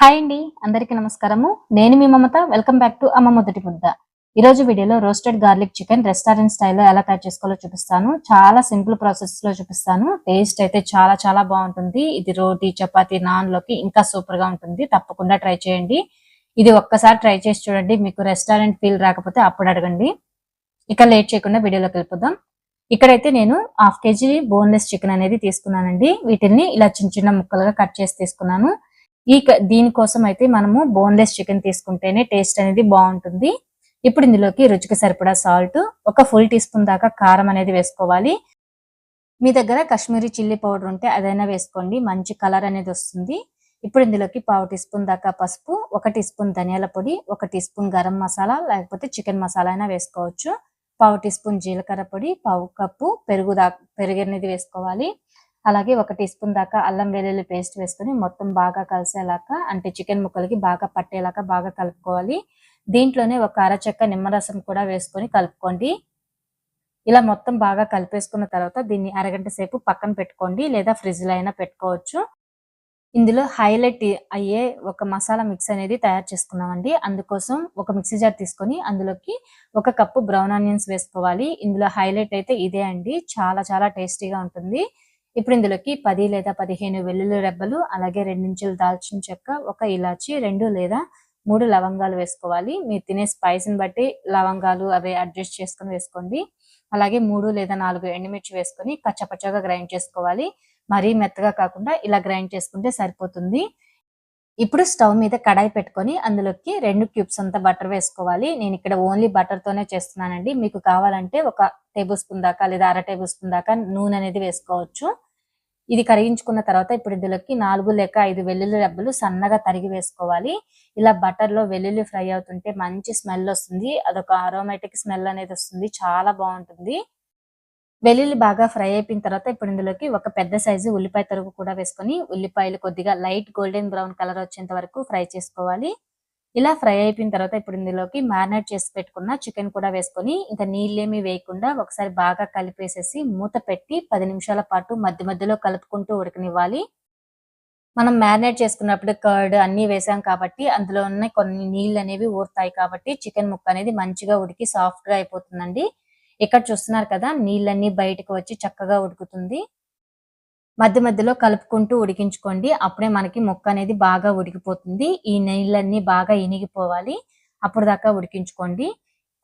Hi అండి అందరికీ నమస్కారము. నేను మీ మమత వెల్కమ్ బ్యాక్ టు అమ్మ మొదటి ముద్ద ఈ రోజు వీడియోలో రోస్టెడ్ గార్లిక్ చికెన్ రెస్టారెంట్ స్టైల్లో ఎలా తయారు చేసుకోవాలో చూపిస్తాను. చాలా సింపుల్ ప్రాసెస్లో చూపిస్తాను. టేస్ట్ అయితే చాలా చాలా బాగుంటుంది. ఇది రోటీ చపాతీ నాన్లోకి ఇంకా సూపర్గా ఉంటుంది. తప్పకుండా ట్రై చేయండి. ఇది ఒక్కసారి ట్రై చేసి చూడండి. మీకు రెస్టారెంట్ ఫీల్ రాకపోతే అప్పుడు అడగండి. ఇక లేట్ చేయకుండా వీడియోలోకి వెళ్ళిపోదాం. ఇక్కడైతే నేను హాఫ్ కేజీ బోన్లెస్ చికెన్ అనేది తీసుకున్నానండి. వీటిని ఇలా చిన్న చిన్న ముక్కలుగా కట్ చేసి తీసుకున్నాను. ఈ దీనికోసం అయితే మనము బోన్లెస్ చికెన్ తీసుకుంటేనే టేస్ట్ అనేది బాగుంటుంది. ఇప్పుడు ఇందులోకి రుచికి సరిపడా సాల్ట్ ఒక ఫుల్ టీ స్పూన్ దాకా కారం అనేది వేసుకోవాలి. మీ దగ్గర కాశ్మీరీ చిల్లీ పౌడర్ ఉంటే అదైనా వేసుకోండి మంచి కలర్ అనేది వస్తుంది. ఇప్పుడు ఇందులోకి పావు టీ స్పూన్ దాకా పసుపు ఒక టీ స్పూన్ ధనియాల పొడి ఒక టీ స్పూన్ గరం మసాలా లేకపోతే చికెన్ మసాలా అయినా వేసుకోవచ్చు. పావు టీ స్పూన్ జీలకర్ర పొడి పావు కప్పు పెరుగు దా పెరుగు అనేది వేసుకోవాలి. అలాగే ఒక టీ స్పూన్ దాకా అల్లం వెల్లుల్లి పేస్ట్ వేసుకొని మొత్తం బాగా కలిసేలాగా అంటే చికెన్ ముక్కలకి బాగా పట్టేలాగా బాగా కలుపుకోవాలి. దీంట్లోనే ఒక అరచెక్క నిమ్మరసం కూడా వేసుకొని కలుపుకోండి. ఇలా మొత్తం బాగా కలిపేసుకున్న తర్వాత దీన్ని అరగంట సేపు పక్కన పెట్టుకోండి లేదా ఫ్రిడ్జ్లో అయినా పెట్టుకోవచ్చు. ఇందులో హైలైట్ అయ్యే ఒక మసాలా మిక్స్ అనేది తయారు చేసుకున్నామండి. అందుకోసం ఒక మిక్సీ జార్ తీసుకొని అందులోకి ఒక కప్పు బ్రౌన్ ఆనియన్స్ వేసుకోవాలి. ఇందులో హైలైట్ అయితే ఇదే అండి. చాలా చాలా టేస్టీగా ఉంటుంది. ఇప్పుడు ఇందులోకి పది లేదా పదిహేను వెల్లుల్లి రెబ్బలు అలాగే రెండించులు దాల్చిన చెక్క ఒక ఇలాచి రెండు లేదా మూడు లవంగాలు వేసుకోవాలి. మీరు తినే స్పైస్ని బట్టి లవంగాలు అవి అడ్జస్ట్ చేసుకొని వేసుకోండి. అలాగే మూడు లేదా నాలుగు ఎండుమిర్చి వేసుకొని కచ్చపచ్చగా గ్రైండ్ చేసుకోవాలి. మరీ మెత్తగా కాకుండా ఇలా గ్రైండ్ చేసుకుంటే సరిపోతుంది. ఇప్పుడు స్టవ్ మీద కడాయి పెట్టుకొని అందులోకి రెండు క్యూబ్స్ అంతా బటర్ వేసుకోవాలి. నేను ఇక్కడ ఓన్లీ బటర్తోనే చేస్తున్నానండి. మీకు కావాలంటే ఒక టేబుల్ స్పూన్ దాకా లేదా అర టేబుల్ స్పూన్ దాకా నూనె అనేది వేసుకోవచ్చు. ఇది కరిగించుకున్న తర్వాత ఇప్పుడు ఇందులోకి నాలుగు లేక ఐదు వెల్లుల్లి రెబ్బలు సన్నగా తరిగి వేసుకోవాలి. ఇలా బటర్లో వెల్లుల్లి ఫ్రై అవుతుంటే మంచి స్మెల్ వస్తుంది. అదొక అరోమాటిక్ స్మెల్ అనేది వస్తుంది. చాలా బాగుంటుంది. వెల్లుల్లి బాగా ఫ్రై అయిపోయిన తర్వాత ఇప్పుడు ఇందులోకి ఒక పెద్ద సైజు ఉల్లిపాయ తరుగు కూడా వేసుకొని ఉల్లిపాయలు కొద్దిగా లైట్ గోల్డెన్ బ్రౌన్ కలర్ వచ్చేంత వరకు ఫ్రై చేసుకోవాలి. ఇలా ఫ్రై అయిపోయిన తర్వాత ఇప్పుడు ఇందులోకి మ్యారినేట్ చేసి పెట్టుకున్న చికెన్ కూడా వేసుకొని ఇంకా నీళ్ళేమీ వేయకుండా ఒకసారి బాగా కలిపేసేసి మూత పెట్టి పది నిమిషాల పాటు మధ్య మధ్యలో కలుపుకుంటూ ఉడకనివ్వాలి. మనం మ్యారినేట్ చేసుకున్నప్పుడు కర్డ్ అన్ని వేసాం కాబట్టి అందులో ఉన్న కొన్ని నీళ్ళు అనేవి ఊరుతాయి కాబట్టి చికెన్ ముక్క అనేది మంచిగా ఉడికి సాఫ్ట్గా అయిపోతుందండి. ఇక్కడ చూస్తున్నారు కదా నీళ్ళన్నీ బయటకు వచ్చి చక్కగా ఉడుకుతుంది. మధ్య మధ్యలో కలుపుకుంటూ ఉడికించుకోండి. అప్పుడే మనకి మొక్క అనేది బాగా ఉడికిపోతుంది. ఈ నీళ్ళన్నీ బాగా ఇనిగిపోవాలి. అప్పుడు దాకా ఉడికించుకోండి.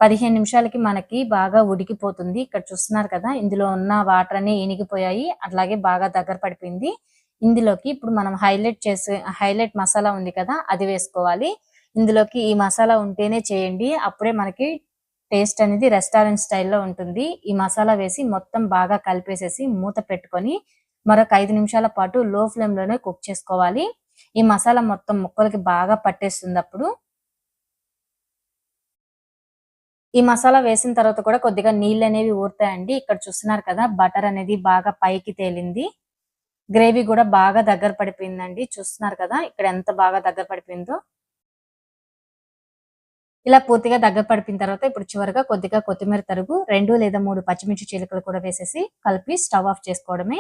పదిహేను నిమిషాలకి మనకి బాగా ఉడికిపోతుంది. ఇక్కడ చూస్తున్నారు కదా ఇందులో ఉన్న వాటర్ అన్ని ఇనిగిపోయాయి. అట్లాగే బాగా దగ్గర పడిపోయింది. ఇందులోకి ఇప్పుడు మనం హైలైట్ చేసే హైలైట్ మసాలా ఉంది కదా అది వేసుకోవాలి. ఇందులోకి ఈ మసాలా ఉంటేనే చేయండి. అప్పుడే మనకి టేస్ట్ అనేది రెస్టారెంట్ స్టైల్లో ఉంటుంది. ఈ మసాలా వేసి మొత్తం బాగా కలిపేసేసి మూత పెట్టుకొని మరొక ఐదు నిమిషాల పాటు లో ఫ్లేమ్లోనే కుక్ చేసుకోవాలి. ఈ మసాలా మొత్తం ముక్కలకి బాగా పట్టేస్తుంది అప్పుడు ఈ మసాలా వేసిన తర్వాత కూడా కొద్దిగా నీళ్ళు అనేవి ఊరుతాయండి. ఇక్కడ చూస్తున్నారు కదా బటర్ అనేది బాగా పైకి తేలింది. గ్రేవీ కూడా బాగా దగ్గర పడిపోయిందండి. చూస్తున్నారు కదా ఇక్కడ ఎంత బాగా దగ్గర పడిపోయిందో. ఇలా పూర్తిగా దగ్గర పడిపిన తర్వాత ఇప్పుడు చివరిగా కొద్దిగా కొత్తిమీర తరుగు రెండు లేదా మూడు పచ్చిమిర్చి చిలుకలు కూడా వేసేసి కలిపి స్టవ్ ఆఫ్ చేసుకోవడమే.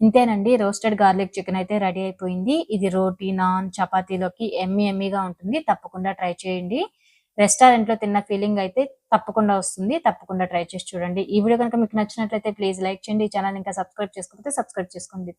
ఇంతేనండి రోస్టెడ్ గార్లిక్ చికెన్ అయితే రెడీ అయిపోయింది. ఇది రోటీ నాన్ చపాతీలోకి ఎమ్మి ఎమ్మిగా ఉంటుంది. తప్పకుండా ట్రై చేయండి. రెస్టారెంట్లో తిన్న ఫీలింగ్ అయితే తప్పకుండా వస్తుంది. తప్పకుండా ట్రై చేసి చూడండి. ఈ వీడియో కనుక మీకు నచ్చినట్లయితే ప్లీజ్ లైక్ చేయండి. ఈ ఛానల్ ఇంకా సబ్స్క్రైబ్ చేసుకోకపోతే సబ్స్క్రైబ్ చేసుకోండి.